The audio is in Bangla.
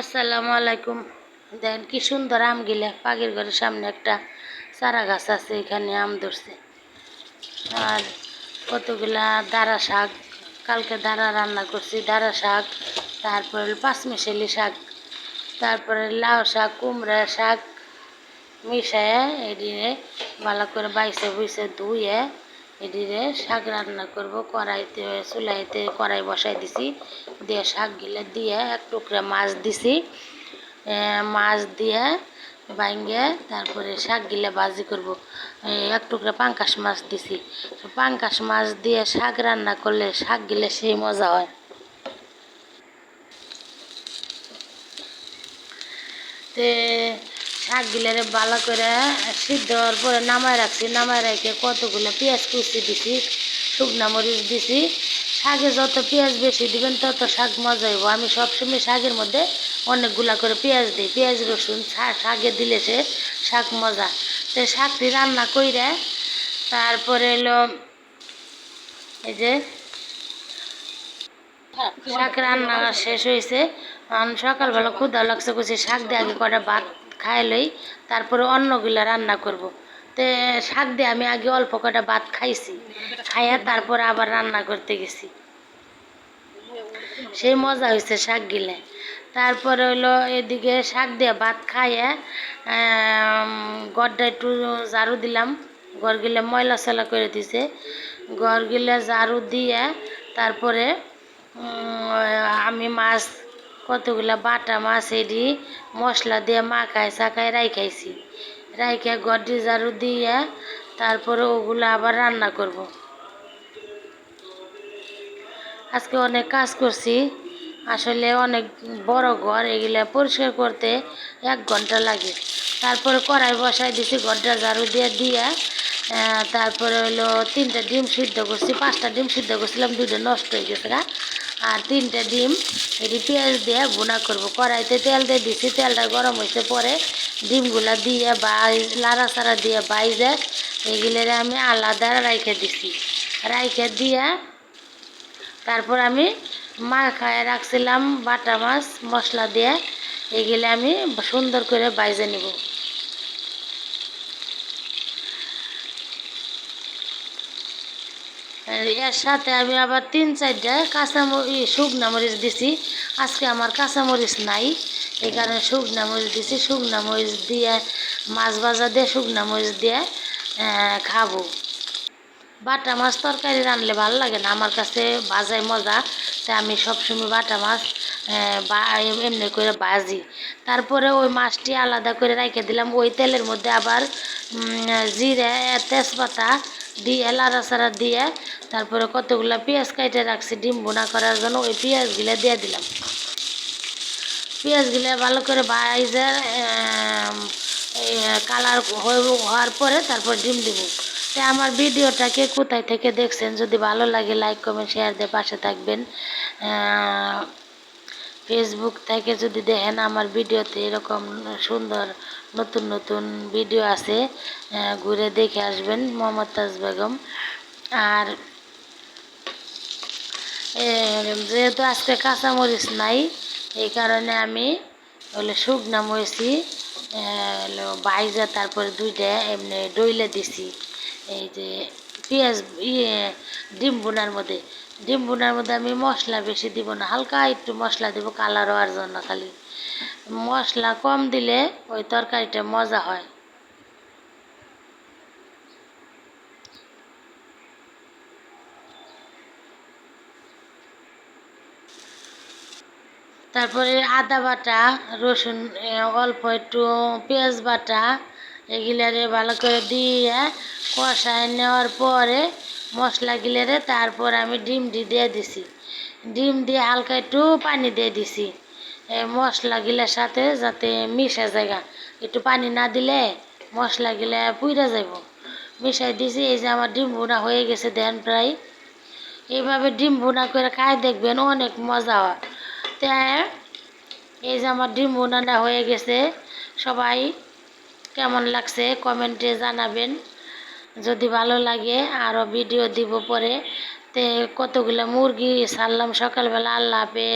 আসসালামু আলাইকুম। দেখেন কি সুন্দর আম গিলে পাখির ঘরের সামনে একটা চারা গাছ আছে, এখানে আম ধরছে। আর কতগুলা দাঁড়া শাক, কালকে দাঁড়া রান্না করছি দাঁড়া শাক, তারপরে পাঁচমিশালি শাক, তারপরে লাউ শাক, কুমড়া শাক, মিশায় এদিনে ভালো করে বাইসে বুইসে ধুয়ে এদিকে শাক রান্না করব, কড়াইতে, চুলাইতে কড়াই বসাই দিছি। দিয়ে শাক গিলে দিয়ে এক টুকরা মাছ দিছি। মাছ দিয়ে ভাঙ্গে তারপরে শাক গিলে ভাজি করব। এক টুকরা পাঙ্কাশ মাছ দিছি। পাঙ্কাশ মাছ দিয়ে শাক রান্না করলে শাক গিলে সেই মজা হয়। তে শাক গিলারে ভালো করে সিদ্ধ হওয়ার পরে নামায় রাখছি, নামায় রেখে কতগুলো পেঁয়াজ কুচি দিছি, শুকনা মরিচ দিছি। শাকে যত পেঁয়াজ বেশি দিবেন, তত শাক মজা হইব। আমি সবসময় শাকের মধ্যে অনেকগুলা করে পেঁয়াজ দিই। পেঁয়াজ, রসুন শাকে দিলে সে শাক মজা। তো শাকটি রান্না কইরে তারপরে এলো এই যে শাক রান্না শেষ হয়েছে সকালবেলা ক্ষুদা লাগছে করছি শাক দিয়ে আগে কটা ভাত খাই লই, তারপরে অন্যগুলা রান্না করব। তে শাক দিয়ে আমি আগে অল্প কটা ভাত খাইছি, খাইয়া তারপরে আবার রান্না করতে গেছি। সেই মজা হয়েছে শাক গিলে তারপরে হইল এদিকে শাক দিয়ে ভাত খাইয়ে গড়টা একটু ঝাড়ু দিলাম। ঘর গিলে ময়লা সয়লা করে দিছে। ঘর গিলে ঝাড়ু দিয়ে তারপরে আমি মাছ কতগুলা বাটা মাছ এডি, মশলা দিয়ে মাখাই চাকাই রাইখাইছি রাইখে গড্ডি ঝাড়ু দিয়ে তারপরে ওগুলো আবার রান্না করব। আজকে অনেক কাজ করছি আসলে অনেক বড় ঘর, এগুলা পরিষ্কার করতে এক ঘণ্টা লাগে তারপরে কড়াই বসাই দিছি ঘরটা ঝাড়ু দিয়ে দিয়ে তারপরে হলো তিনটা ডিম সিদ্ধ করছি, পাঁচটা ডিম সিদ্ধ করছিলাম দুটো নষ্ট হয়ে গেছে। আর তিনটা ডিম এটি পেঁয়াজ দিয়ে ভুনা করব। কড়াইতে তেল দিয়ে দিছি, তেলটা গরম হয়েছে পরে ডিমগুলা দিয়ে বাই লাড়া চাড়া দিয়ে বাইজে এগুলোরে আমি আলাদা রাইখে দিছি। রাইখে দিয়ে তারপর আমি মা মাখায় রাখছিলাম বাটা মাছ, মশলা দিয়ে, এগুলো আমি সুন্দর করে বাইজে নিব। এর সাথে আমি আবার তিন চারটা কাঁচামরিচ শুকনা মরিচ দিছি। আজকে আমার কাঁচামরিচ নাই, এই কারণে শুকনা মরিচ দিছি। শুকনা মরিচ দিয়ে, মাছ ভাজা দিয়ে শুকনা মরিচ দিয়ে খাব। বাটা মাছ তরকারি রানলে ভালো লাগে না। আমার কাছে বাজাই মজা তাই আমি সবসময় বাটা মাছ এমনি করে ভাজি। তারপরে ওই মাছটি আলাদা করে রেখে দিলাম। ওই তেলের মধ্যে আবার জিরে, তেজপাতা দিয়ে লাড়াচাড়া দিয়ে, তারপরে কতগুলো পেঁয়াজ কাইটে রাখছি ডিম বোনা করার জন্য, ওই পেঁয়াজগুলো দিয়ে দিলাম। পেঁয়াজগুলো ভালো করে বাইজে কালার হওয়ার পরে তারপর ডিম দিব। তো আমার ভিডিওটাকে কোথায় থেকে দেখছেন, যদি ভালো লাগে, লাইক, কমেন্ট, শেয়ার দিয়ে পাশে থাকবেন। ফেসবুক থেকে যদি দেখেন আমার ভিডিওতে এরকম সুন্দর নতুন নতুন ভিডিও আছে ঘুরে দেখে আসবেন মমতাজ বেগম। আর যেহেতু আজকে কাঁচামরিচ নাই, এই কারণে আমি হলো শুকনা মরিচি হলো বাইজা তারপরে দুইটা এমনি ডইলে দিছি। এই যে পেঁয়াজ ইয়ে ডিম বোনার মধ্যে। ডিম বোনার মধ্যে আমি মশলা বেশি দিব না, হালকা একটু মশলা দিব কালার হওয়ার জন্য খালি। মশলা কম দিলে ওই তরকারিটা মজা হয়। তারপরে আদা বাটা, রসুন অল্প একটু পেঁয়াজ বাটা এগুলারে ভালো করে দিয়ে কষায় নেওয়ার পরে মশলা গিলারে তারপর আমি ডিমটি দিয়ে দিছি। ডিম দিয়ে হালকা একটু পানি দিয়ে দিছি। মশলাগুলোর সাথে যাতে মিশে জায়গা। একটু পানি না দিলে মশলাগুলা পুইরা যাব মিশাই দিছি, এই যে আমার ডিম ভুনা হয়ে গেছে, দেন প্রায়। এইভাবে ডিম ভুনা করে খাই দেখবেন অনেক মজা হয়। তাই এই যে আমার ডিম ভুনাটা হয়ে গেছে, সবাই কেমন লাগছে কমেন্টে জানাবেন। যদি ভালো লাগে আরও ভিডিও দিব পরে। তে কতগুলো মুরগি সারলাম সকালবেলা, আল্লাহ হাফেজ।